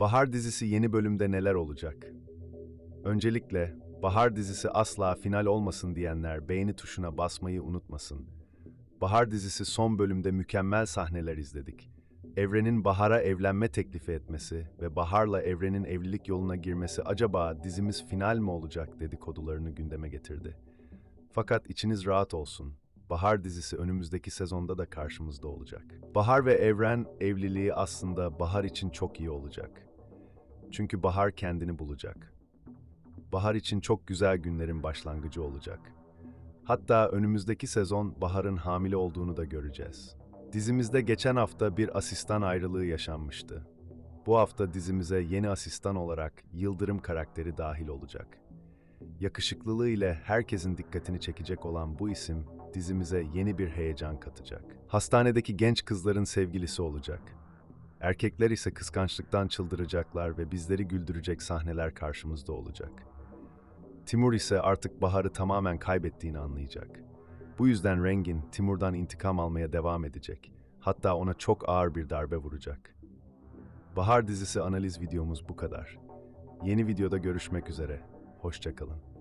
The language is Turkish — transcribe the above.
Bahar dizisi yeni bölümde neler olacak? Öncelikle Bahar dizisi asla final olmasın diyenler beğeni tuşuna basmayı unutmasın. Bahar dizisi son bölümde mükemmel sahneler izledik. Evren'in Bahar'a evlenme teklifi etmesi ve Bahar'la Evren'in evlilik yoluna girmesi acaba dizimiz final mi olacak dedikodularını gündeme getirdi. Fakat içiniz rahat olsun. Bahar dizisi önümüzdeki sezonda da karşımızda olacak. Bahar ve Evren evliliği aslında Bahar için çok iyi olacak. Çünkü Bahar kendini bulacak. Bahar için çok güzel günlerin başlangıcı olacak. Hatta önümüzdeki sezon Bahar'ın hamile olduğunu da göreceğiz. Dizimizde geçen hafta bir asistan ayrılığı yaşanmıştı. Bu hafta dizimize yeni asistan olarak Yıldırım karakteri dahil olacak. Yakışıklılığı ile herkesin dikkatini çekecek olan bu isim dizimize yeni bir heyecan katacak. Hastanedeki genç kızların sevgilisi olacak. Erkekler ise kıskançlıktan çıldıracaklar ve bizleri güldürecek sahneler karşımızda olacak. Timur ise artık Bahar'ı tamamen kaybettiğini anlayacak. Bu yüzden Rengin Timur'dan intikam almaya devam edecek. Hatta ona çok ağır bir darbe vuracak. Bahar dizisi analiz videomuz bu kadar. Yeni videoda görüşmek üzere. Hoşçakalın.